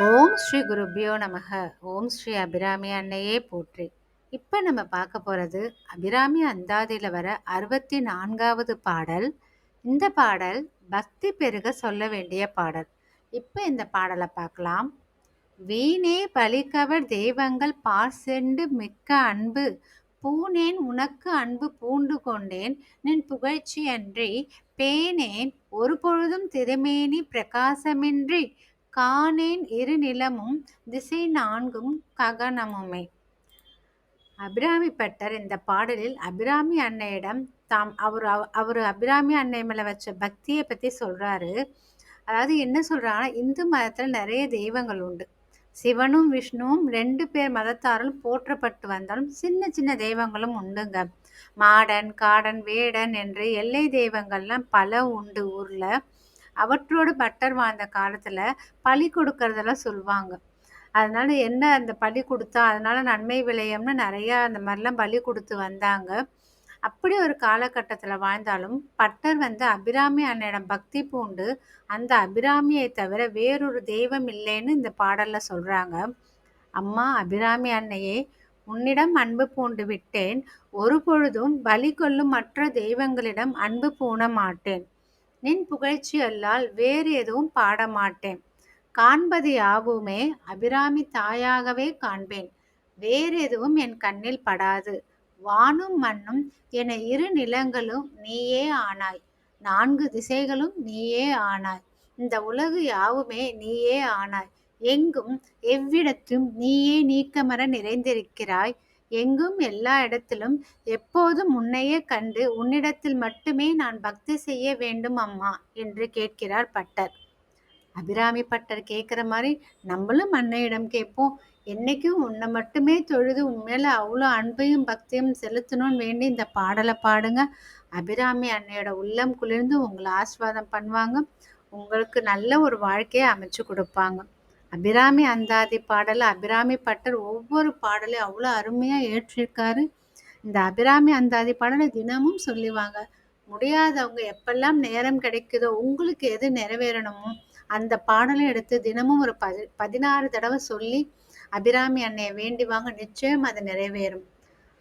ஓம் ஸ்ரீ குருபியோ நமக. ஓம் ஸ்ரீ அபிராமி அன்னையே போற்றி. இப்போ நம்ம பார்க்க போகிறது அபிராமி அந்தாதியில் வர அறுபத்தி நான்காவது பாடல். இந்த பாடல் பக்தி பெருக சொல்ல வேண்டிய பாடல். இப்போ இந்த பாடலை பார்க்கலாம். வீணே பலிக்கவர் தெய்வங்கள் பாசெண்டு மிக்க அன்பு. பூனேன் உனக்கு அன்பு பூண்டு கொண்டேன். நின் புகழ்ச்சி அன்றி. பேனேன் ஒரு பொழுதும் திருமேனி பிரகாசமின்றி. காணேன் இரு நிலமும் திசை நான்கும் ககனமுமே. அபிராமி பட்டர் இந்த பாடலில் அபிராமி அன்னையிடம் தாம் அவர் அவர் அபிராமி அன்னை மேலே வச்ச பக்தியை பற்றி சொல்கிறாரு அதாவது என்ன சொல்கிறாங்கன்னா இந்து மதத்தில் நிறைய தெய்வங்கள் உண்டு. சிவனும் விஷ்ணுவும் ரெண்டு பேர் மதத்தாரும் போற்றப்பட்டு வந்தாலும் சின்ன சின்ன தெய்வங்களும் உண்டுங்க. மாடன் காடன் வேடன் என்று எல்லை தெய்வங்கள்லாம் பல உண்டு ஊரில். அவற்றோடு பட்டர் வாழ்ந்த காலத்தில் பழி கொடுக்கறதெல்லாம் சொல்லுவாங்க. அதனால என்ன அந்த பலி கொடுத்தா அதனால நன்மை விளையம்னு நிறையா அந்த மாதிரிலாம் பலி கொடுத்து வந்தாங்க. அப்படி ஒரு காலகட்டத்தில் வாழ்ந்தாலும் பட்டர் வந்து அபிராமி அன்னையிடம் பக்தி பூண்டு அந்த அபிராமியை தவிர வேறொரு தெய்வம் இல்லைன்னு இந்த பாடலில் சொல்கிறாங்க அம்மா அபிராமி அன்னையே உன்னிடம் அன்பு பூண்டு விட்டேன். ஒரு பொழுதும் பலி கொள்ளும் மற்ற தெய்வங்களிடம் அன்பு பூண மாட்டேன். நின் புகழ்ச்சி அல்லால் வேறு எதுவும் பாடமாட்டேன். காண்பது யாவுமே அபிராமி தாயாகவே காண்பேன். வேறு எதுவும் என் கண்ணில் படாது. வானும் மண்ணும் என இரு நிலங்களும் நீயே ஆனாய். நான்கு திசைகளும் நீயே ஆனாய். இந்த உலகு யாவுமே நீயே ஆனாய். எங்கும் எவ்விடத்தும் நீயே நீக்கமர நிறைந்திருக்கிறாய். எங்கும் எல்லா இடத்திலும் எப்போதும் உன்னையே கண்டு உன்னிடத்தில் மட்டுமே நான் பக்தி செய்ய வேண்டும் அம்மா என்று கேட்கிறார் பட்டர். அபிராமி பட்டர் கேட்குற மாதிரி நம்மளும் அன்னையிடம் கேட்போம். என்னைக்கும் உன்னை மட்டுமே தொழுது உண்மையில அவ்வளோ அன்பையும் பக்தியும் செலுத்தணும்னு வேண்டி இந்த பாடலை பாடுங்க. அபிராமி அன்னையோட உள்ளம் குளிர்ந்து உங்களை ஆஸ்வாதம் பண்ணுவாங்க. உங்களுக்கு நல்ல ஒரு வாழ்க்கையை அமைச்சு கொடுப்பாங்க. அபிராமி அந்தாதி பாடலை அபிராமி பட்டர் ஒவ்வொரு பாடலையும் அவ்வளோ அருமையாக ஏற்றிருக்காரு. இந்த அபிராமி அந்தாதி பாடலை தினமும் சொல்லுவாங்க. முடியாதவங்க எப்பெல்லாம் நேரம் கிடைக்குதோ உங்களுக்கு எது நிறைவேறணுமோ அந்த பாடலை எடுத்து தினமும் ஒரு பதி பதினாறு தடவை சொல்லி அபிராமி அன்னையை வேண்டிவாங்க நிச்சயம் அது நிறைவேறும்.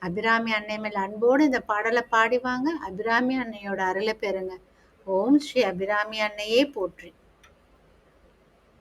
அபிராமி அன்னை மேல் அன்போடு இந்த பாடலை பாடிவாங்க. அபிராமி அன்னையோட அருளை பெறுங்க. ஓம் ஸ்ரீ அபிராமி அன்னையே போற்றி.